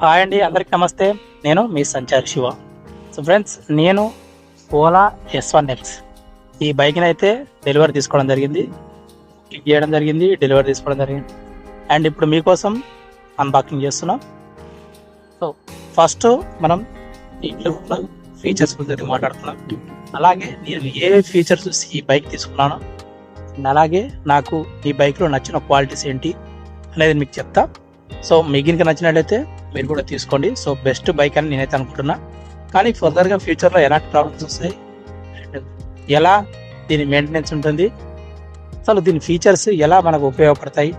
Hi అండి అందరికి నమస్తే. నేను మీ సంచారి శివ. సో ఫ్రెండ్స్ నేను ఓలా ఎస్ వన్ ఎక్స్ ఈ బైక్ని అయితే డెలివరీ తీసుకోవడం జరిగింది. పిక్ చేయడం జరిగింది డెలివరీ తీసుకోవడం జరిగింది. అండ్ ఇప్పుడు మీకోసం అన్బాక్సింగ్ చేస్తున్నాం. సో ఫస్ట్ మనం ఇంట్లో ఫీచర్స్ గురించి మాట్లాడుతున్నాం అలాగే నేను ఏ ఫీచర్స్ చూసి ఈ బైక్ తీసుకున్నానో అలాగే నాకు ఈ బైక్లో నచ్చిన క్వాలిటీస్ ఏంటి అనేది మీకు చెప్తా. సో మీకు నచ్చినట్లయితే మీరు కూడా తీసుకోండి. సో బెస్ట్ బైక్ అని నేనైతే అనుకుంటున్నా. కానీ ఫర్దర్గా ఫ్యూచర్లో ఎలాంటి ప్రాబ్లమ్స్ వస్తాయి? ఎలా దీని మెయింటెనెన్స్ ఉంటుంది? అసలు దీని ఫీచర్స్ ఎలా మనకు ఉపయోగపడతాయి?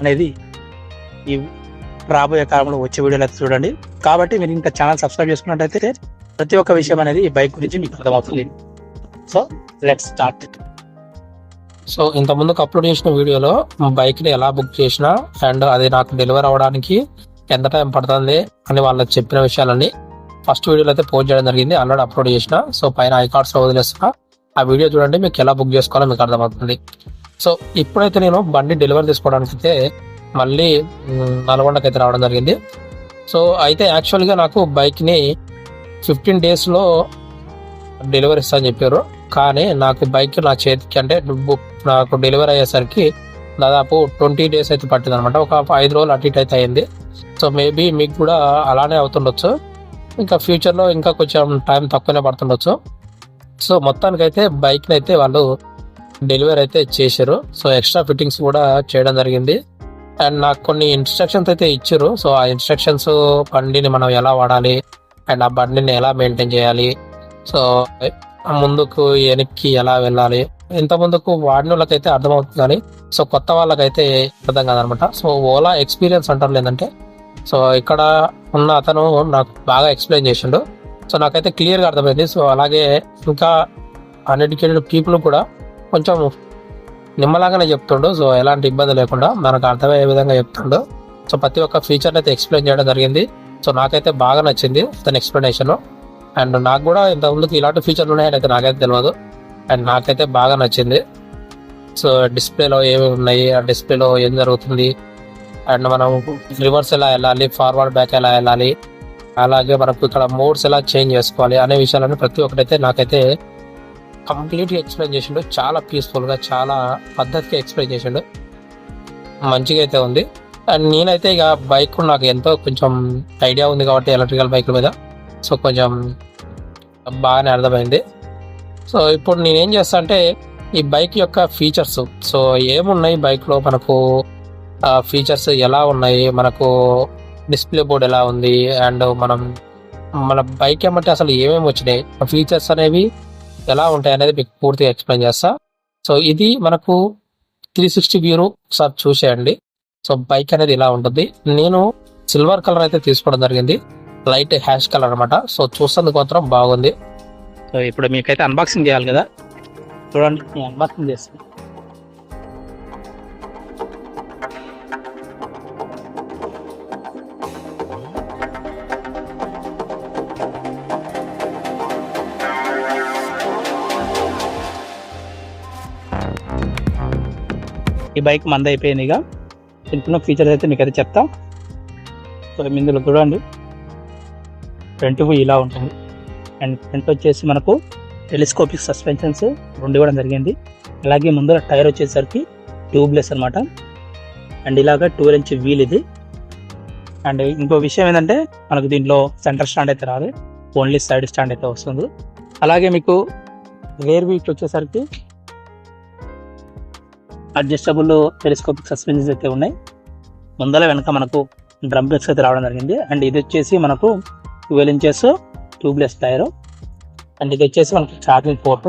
అనేది ఈ రాబోయే కాలంలో వచ్చే వీడియోలు అయితే చూడండి. కాబట్టి మీరు ఇంకా ఛానల్ సబ్స్క్రైబ్ చేసుకున్నట్టయితే ప్రతి ఒక్క విషయం అనేది ఈ బైక్ గురించి మీకు అర్థమవుతుంది. సో లెట్ స్టార్ట్ సో ఇంత ముందుకు అప్లోడ్ చేసిన వీడియోలో బైక్ని ఎలా బుక్ చేసినా అండ్ అది నాకు డెలివరీ అవ్వడానికి ఎంత టైం పడుతుంది అని వాళ్ళకి చెప్పిన విషయాలన్నీ ఫస్ట్ వీడియోలో అయితే పోస్ట్ చేయడం జరిగింది. ఆల్రెడీ అప్లోడ్ చేసిన. సో పైన ఐ కార్డ్స్లో వదిలేస్తున్నా. ఆ వీడియో చూడండి మీకు ఎలా బుక్ చేసుకోవాలో మీకు అర్థమవుతుంది. సో ఇప్పుడైతే నేను బండి డెలివరీ తీసుకోవడానికి అయితే మళ్ళీ నల్గొండకి అయితే రావడం జరిగింది. సో అయితే యాక్చువల్గా నాకు బైక్ని ఫిఫ్టీన్ డేస్లో డెలివరీ ఇస్తా అని చెప్పారు. కానీ నాకు బైక్ నా చేతికి అంటే బుక్ నాకు డెలివరీ అయ్యేసరికి దాదాపు ట్వంటీ డేస్ అయితే పట్టింది అనమాట ఒక ఐదు రోజులు అటు ఇటు అయితే అయింది. సో మేబీ మీకు కూడా అలానే అవుతుండొచ్చు. ఇంకా ఫ్యూచర్లో ఇంకా కొంచెం టైం తక్కువనే పడుతుండొచ్చు. సో మొత్తానికైతే బైక్ని అయితే వాళ్ళు డెలివరీ అయితే చేశారు. సో ఎక్స్ట్రా ఫిట్టింగ్స్ కూడా చేయడం జరిగింది. అండ్ నాకు కొన్ని ఇన్స్ట్రక్షన్స్ అయితే ఇచ్చారు. సో ఆ ఇన్స్ట్రక్షన్స్ బండిని మనం ఎలా వాడాలి? అండ్ ఆ బండిని ఎలా మెయింటైన్ చేయాలి? సో ముందుకు వెనక్కి ఎలా వెళ్ళాలి? ఇంత ముందుకు వాడిన వాళ్ళకైతే అర్థమవుతుంది కానీ సో కొత్త వాళ్ళకైతే అర్థం కాదనమాట. సో ఓలా ఎక్స్పీరియన్స్ అంటారు లేదంటే. సో ఇక్కడ ఉన్న అతను నాకు బాగా ఎక్స్ప్లెయిన్ చేసిండు. సో నాకైతే క్లియర్గా అర్థమైంది. సో అలాగే ఇంకా అన్ఎడ్యుకేటెడ్ పీపుల్ కూడా కొంచెం నిమ్మలాగానే చెప్తుండు. సో ఎలాంటి ఇబ్బంది లేకుండా మనకు అర్థమయ్యే విధంగా చెప్తుండు. సో ప్రతి ఒక్క ఫీచర్ అయితే ఎక్స్ప్లెయిన్ చేయడం జరిగింది. సో నాకైతే బాగా నచ్చింది అతని ఎక్స్ప్లెనేషన్. అండ్ నాకు కూడా ఇంత ముందుకు ఇలాంటి ఫీచర్లు ఉన్నాయని అయితే నాకైతే తెలియదు. అండ్ నాకైతే బాగా నచ్చింది. సో డిస్ప్లేలో ఏమేమి ఉన్నాయి ఆ డిస్ప్లేలో ఏం జరుగుతుంది అండ్ మనం రివర్స్ ఎలా వెళ్ళాలి ఫార్వర్డ్ బ్యాక్ ఎలా వెళ్ళాలి అలాగే మనకు ఇక్కడ మోడ్స్ ఎలా చేంజ్ చేసుకోవాలి అనే విషయాలన్నీ ప్రతి ఒక్కటైతే నాకైతే కంప్లీట్గా ఎక్స్ప్లెయిన్ చేసిండు. చాలా పీస్ఫుల్గా చాలా పద్ధతిగా ఎక్స్ప్లెయిన్ చేసిండు. మంచిగా అయితే ఉంది. అండ్ నేనైతే ఇక బైక్ నాకు ఎంతో కొంచెం ఐడియా ఉంది కాబట్టి ఎలక్ట్రికల్ బైక్ మీద. సో కొంచెం బాగానే అర్థమైంది. సో ఇప్పుడు నేనేం చేస్తా అంటే ఈ బైక్ యొక్క ఫీచర్స్ సో ఏమున్నాయి బైక్లో? మనకు ఫీచర్స్ ఎలా ఉన్నాయి? మనకు డిస్ప్లే బోర్డ్ ఎలా ఉంది? అండ్ మనం మన బైక్ ఏమంటే అసలు ఏమేమి వచ్చినాయి? ఫీచర్స్ అనేవి ఎలా ఉంటాయి అనేది మీకు పూర్తిగా ఎక్స్ప్లెయిన్ చేస్తా. సో ఇది మనకు త్రీ సిక్స్టీ వ్యూను ఒకసారి చూసేయండి. సో బైక్ అనేది ఇలా ఉంటుంది. నేను సిల్వర్ కలర్ అయితే తీసుకోవడం జరిగింది. లైట్ హ్యాష్ కలర్ అనమాట సో చూసేందుకు మాత్రం బాగుంది. సో ఇప్పుడు మీకైతే అన్బాక్సింగ్ చేయాలి కదా? చూడండి నేను అన్బాక్సింగ్ చేస్తాను ఈ బైక్ మంద అయిపోయింది ఇక. దీంట్లో ఫీచర్స్ అయితే మీకు అయితే చెప్తా. సో ఇందులో చూడండి. ఫ్రంట్ ఇలా ఉంటుంది. అండ్ ఫ్రంట్ వచ్చేసి మనకు టెలిస్కోపిక్ సస్పెన్షన్స్ రెండు ఇవ్వడం జరిగింది. అలాగే ముందర టైర్ వచ్చేసరికి ట్యూబ్లెస్ అనమాట అండ్ ఇలాగ టూర్ ఇంచ్ వీల్ ఇది. అండ్ ఇంకో విషయం ఏంటంటే మనకు దీంట్లో సెంటర్ స్టాండ్ అయితే రాదు. ఓన్లీ సైడ్ స్టాండ్ అయితే వస్తుంది. అలాగే మీకు రేర్ వీక్ వచ్చేసరికి అడ్జస్టబుల్ టెలిస్కోపిక్ సస్పెన్షన్స్ అయితే ఉన్నాయి. ముందర వెనక మనకు డ్రమ్ బ్రేక్స్ అయితే రావడం జరిగింది. అండ్ ఇది వచ్చేసి మనకు twelve inches tubeless tyre and ఇది వచ్చేసి మనకి ఛార్జింగ్ పోర్ట్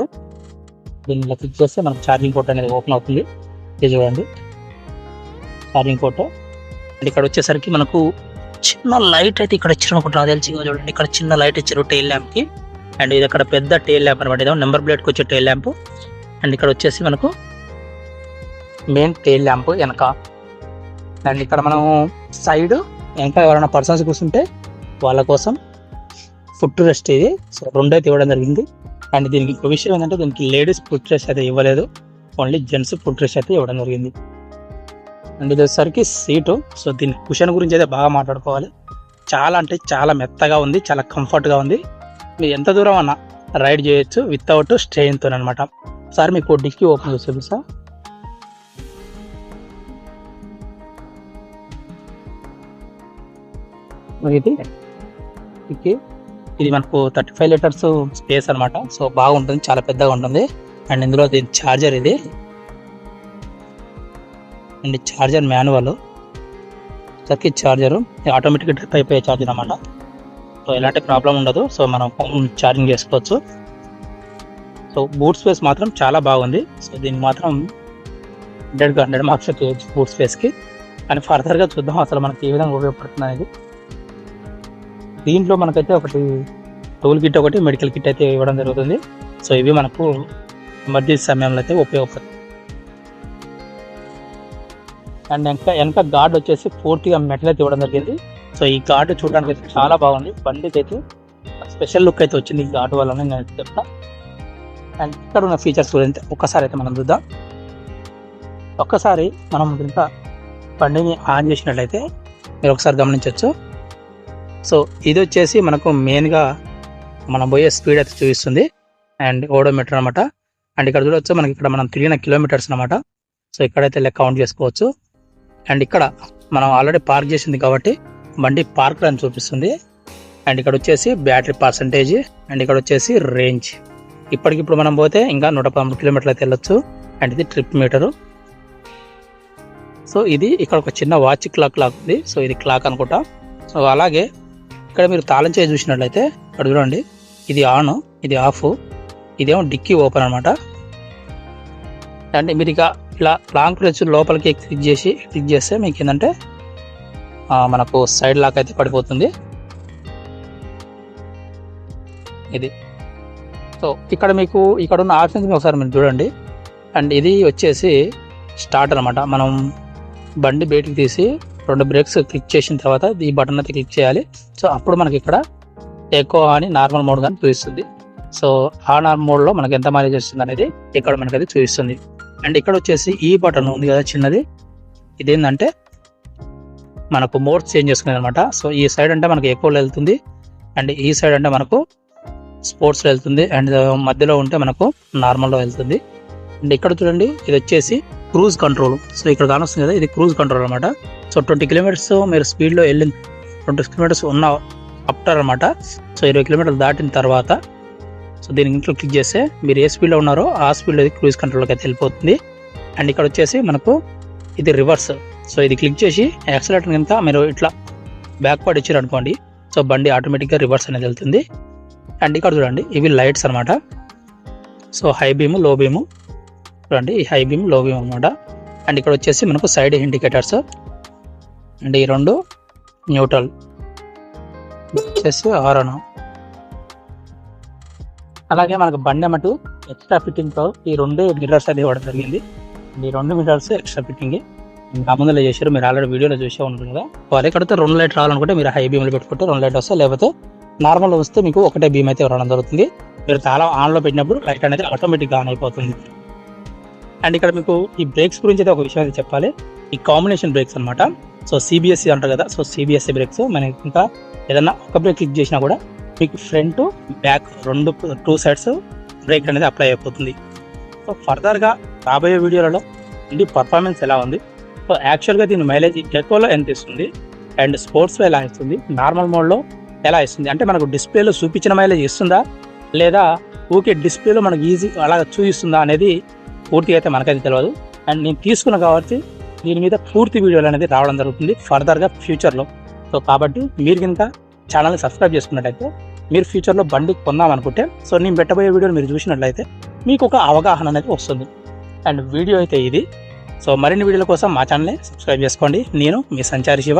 దీన్ని ఇలా క్లిక్ చేస్తే మనకు ఛార్జింగ్ పోర్ట్ అనేది ఓపెన్ అవుతుంది. ఇది చూడండి. ఛార్జింగ్ పోర్ట్ అండ్ ఇక్కడ వచ్చేసరికి మనకు చిన్న లైట్ అయితే ఇక్కడ ఇచ్చారు అనుకుంటా నాకు తెలిసి చూడండి. ఇక్కడ చిన్న లైట్ ఇచ్చారు టైల్ ల్యాంప్కి. అండ్ ఇది అక్కడ పెద్ద టైల్ ల్యాంప్ అనమాట ఇదో నెంబర్ ప్లేట్కి వచ్చే టైల్ ల్యాంప్ అండ్ ఇక్కడ వచ్చేసి మనకు మెయిన్ టైల్ ల్యాంప్ వెనక. అండ్ ఇక్కడ మనం సైడ్ వెనక ఎవరైనా పర్సన్స్ కూర్చుంటే వాళ్ళ కోసం ఫుట్ రెస్ట్ ఇది. సో రెండు అయితే ఇవ్వడం జరిగింది. అండ్ దీనికి ఇంకో విషయం ఏంటంటే దీనికి లేడీస్ ఫుట్ రెస్ట్ అయితే ఇవ్వలేదు. ఓన్లీ జెంట్స్ ఫుట్ రెస్ట్ అయితే ఇవ్వడం జరిగింది. అండ్ ఇది వచ్చేసరికి సీటు. సో దీని కుషన్ గురించి అయితే బాగా మాట్లాడుకోవాలి. చాలా అంటే చాలా మెత్తగా ఉంది చాలా కంఫర్ట్గా ఉంది. మీరు ఎంత దూరం అన్నా రైడ్ చేయొచ్చు వితౌట్ స్ట్రెయిన్తో అనమాట సార్ మీకు డిక్కీ ఓపెన్ చేసి చూపిస్తా. ఇది డిక్కీ. ఇది మనకు థర్టీ ఫైవ్ లీటర్స్ స్పేస్ అనమాట సో బాగుంటుంది చాలా పెద్దగా ఉంటుంది. అండ్ ఇందులో దీని ఛార్జర్ ఇది. And charger manual circuit charger ఆటోమేటిక్గా డ్రిప్ అయిపోయే ఛార్జర్ అనమాట సో ఎలాంటి ప్రాబ్లం ఉండదు. సో మనం ఛార్జింగ్ చేసుకోవచ్చు. సో బూట్ స్పేస్ మాత్రం చాలా బాగుంది. సో దీనికి మాత్రం హండ్రెడ్గా హండ్రెడ్ మార్క్స్ బూట్ స్పేస్కి కానీ ఫర్దర్గా చూద్దాం అసలు మనకి ఏ విధంగా ఉపయోగపడుతుంది అనేది. దీంట్లో మనకైతే ఒకటి టూల్ కిట్ ఒకటి మెడికల్ కిట్ అయితే ఇవ్వడం జరుగుతుంది. సో ఇవి మనకు ఎమర్జెన్సీ సమయంలో అయితే ఉపయోగపడుతుంది అండ్ వెనక వెనక గార్డ్ వచ్చేసి పూర్తిగా మెటల్ అయితే ఇవ్వడం జరిగింది. సో ఈ గార్డు చూడడానికి అయితే చాలా బాగుంది. బండికి అయితే స్పెషల్ లుక్ అయితే వచ్చింది ఈ గార్డు వల్ల నేను చెప్తా. అండ్ ఇక్కడ ఉన్న ఫీచర్స్ గురించి ఒక్కసారి అయితే మనం చూద్దాం. ఒక్కసారి మనం ఇంకా బండిని ఆన్ చేసినట్లయితే మీరు ఒకసారి గమనించవచ్చు. సో ఇది వచ్చేసి మనకు మెయిన్గా మనం పోయే స్పీడ్ అయితే చూపిస్తుంది. అండ్ ఓడోమీటర్ అనమాట అండ్ ఇక్కడ చూడవచ్చు మనకి ఇక్కడ మనం తిరిగిన కిలోమీటర్స్ అనమాట సో ఇక్కడైతే లెక్క కౌంట్ చేసుకోవచ్చు. అండ్ ఇక్కడ మనం ఆల్రెడీ పార్క్ చేసింది కాబట్టి బండి పార్క్ అని చూపిస్తుంది. అండ్ ఇక్కడ వచ్చేసి బ్యాటరీ పర్సంటేజ్ అండ్ ఇక్కడ వచ్చేసి రేంజ్. ఇప్పటికిప్పుడు మనం పోతే ఇంకా నూట పదమూడు కిలోమీటర్లు అయితే వెళ్ళొచ్చు. అండ్ ఇది ట్రిప్ మీటరు. సో ఇది ఇక్కడ ఒక చిన్న వాచ్ క్లాక్ లాక్ ఉంది. సో ఇది క్లాక్ అనుకుంటా. సో అలాగే ఇక్కడ మీరు తాళం చేసి చూసినట్లయితే ఇక్కడ చూడండి ఇది ఆన్ ఇది ఆఫ్ ఇదేమో డిక్కీ ఓపెన్ అనమాట అంటే మీరు ఇక ఇలా లాంగ్ ప్రెస్ లోపలికి క్లిక్ చేసి క్లిక్ చేస్తే మీకు ఏంటంటే మనకు సైడ్ లాక్ అయితే పడిపోతుంది. ఇది. సో ఇక్కడ మీకు ఇక్కడ ఉన్న ఆప్షన్స్ ఒకసారి మీరు చూడండి. అండ్ ఇది వచ్చేసి స్టార్ట్ అనమాట మనం బండి బయటికి తీసి రెండు బ్రేక్స్ క్లిక్ చేసిన తర్వాత ఈ బటన్ అయితే క్లిక్ చేయాలి. సో అప్పుడు మనకి ఇక్కడ ఎక్కువ అని నార్మల్ మోడ్ కానీ చూపిస్తుంది. సో ఆ నార్మల్ మోడ్లో మనకి ఎంత మైలేజ్ వస్తుంది అనేది ఇక్కడ మనకి అది చూపిస్తుంది. అండ్ ఇక్కడ వచ్చేసి ఈ బటన్ ఉంది కదా చిన్నది. ఇదేంటంటే మనకు మోడ్ చేంజ్ చేసుకునేది అనమాట సో ఈ సైడ్ అంటే మనకి ఎక్కువలో వెళ్తుంది. అండ్ ఈ సైడ్ అంటే మనకు స్పోర్ట్స్లో వెళ్తుంది. అండ్ మధ్యలో ఉంటే మనకు నార్మల్లో వెళ్తుంది. అండ్ ఇక్కడ చూడండి ఇది వచ్చేసి క్రూజ్ కంట్రోల్. సో ఇక్కడ కానొస్తుంది కదా ఇది క్రూజ్ కంట్రోల్ అనమాట. సో ట్వంటీ కిలోమీటర్స్ మీరు స్పీడ్లో వెళ్ళిన ట్వంటీ కిలోమీటర్స్ ఉన్న అప్టర్ అనమాట. సో ఇరవై కిలోమీటర్లు దాటిన తర్వాత సో దీని ఇంట్లో క్లిక్ చేస్తే మీరు ఏ స్పీడ్లో ఉన్నారో ఆ స్పీడ్లో ఇది క్రూజ్ కంట్రోల్కి అయితే వెళ్ళిపోతుంది. అండ్ ఇక్కడ వచ్చేసి మనకు ఇది రివర్స్. సో ఇది క్లిక్ చేసి యాక్సిలేటర్ కింద మీరు ఇట్లా బ్యాక్ ఇచ్చారు అనుకోండి. సో బండి ఆటోమేటిక్గా రివర్స్ అనేది వెళ్తుంది. అండ్ ఇక్కడ చూడండి ఇవి లైట్స్ అనమాట. So high beam low beam. చూడండి ఈ హై బీమ్లో బీమ్ అనమాట. అండ్ ఇక్కడ వచ్చేసి మనకు సైడ్ ఇండికేటర్స్ అండ్ ఈ రెండు న్యూట్రల్ వచ్చేసి ఆరను అలాగే మనకు బండి అమ్మటు ఎక్స్ట్రా ఫిట్టింగ్తో ఈ రెండు మిర్రర్స్ అనేది ఇవ్వడం జరిగింది. ఈ రెండు మిర్రర్స్ ఎక్స్ట్రా ఫిట్టింగ్ ఇంకా ముందులో చేశారు మీరు ఆల్రెడీ వీడియోలో చూసే ఉంటుంది కదా. వాళ్ళు కడితే రెండు లైట్ రావాలనుకుంటే మీరు హై బీమ్లో పెట్టుకుంటే రెండు లైట్ వస్తాయి. లేకపోతే నార్మల్ వస్తే మీకు ఒకటే బీమ్ అయితే రావడం జరుగుతుంది. మీరు చాలా ఆన్లో పెట్టినప్పుడు లైట్ అనేది ఆటోమేటిక్గా ఆన్ అయిపోతుంది. అండ్ ఇక్కడ మీకు ఈ బ్రేక్స్ గురించి అయితే ఒక విషయం అయితే చెప్పాలి. ఈ కాంబినేషన్ బ్రేక్స్ అన్నమాట. సో సిబిఎస్ఈ అంటారు కదా. సో సిబిఎస్ఈ బ్రేక్స్ మనకి ఇంకా ఏదన్నా ఒక బ్రేక్ క్లిక్ చేసినా కూడా మీకు ఫ్రంట్ బ్యాక్ రెండు టూ సైడ్స్ బ్రేక్ అనేది అప్లై అయిపోతుంది. సో ఫర్దర్గా రాబోయే వీడియోలలో ఇది పర్ఫార్మెన్స్ ఎలా ఉంది? సో యాక్చువల్గా దీని మైలేజ్ ఎక్కువలో ఎంత ఇస్తుంది? అండ్ స్పోర్ట్స్లో ఎలా ఇస్తుంది? నార్మల్ మోడ్లో ఎలా ఇస్తుంది? అంటే మనకు డిస్ప్లేలో చూపించిన మైలేజ్ ఇస్తుందా? లేదా ఊకే డిస్ప్లేలో మనకు ఈజీ అలా చూపిస్తుందా అనేది పూర్తిగా అయితే మనకైతే తెలియదు అండ్ నేను తీసుకున్న కాబట్టి దీని మీద పూర్తి వీడియోలు అనేది రావడం జరుగుతుంది ఫర్దర్గా ఫ్యూచర్లో. సో కాబట్టి మీరు కనుక ఛానల్ని సబ్స్క్రైబ్ చేసుకున్నట్టయితే మీరు ఫ్యూచర్లో బండి కొందాం అనుకుంటే సో నేను పెట్టబోయే వీడియోలు మీరు చూసినట్లయితే మీకు ఒక అవగాహన అనేది వస్తుంది. అండ్ వీడియో అయితే ఇది. సో మరిన్ని వీడియోల కోసం మా ఛానల్ని సబ్స్క్రైబ్ చేసుకోండి. నేను మీ సంచారి శివ.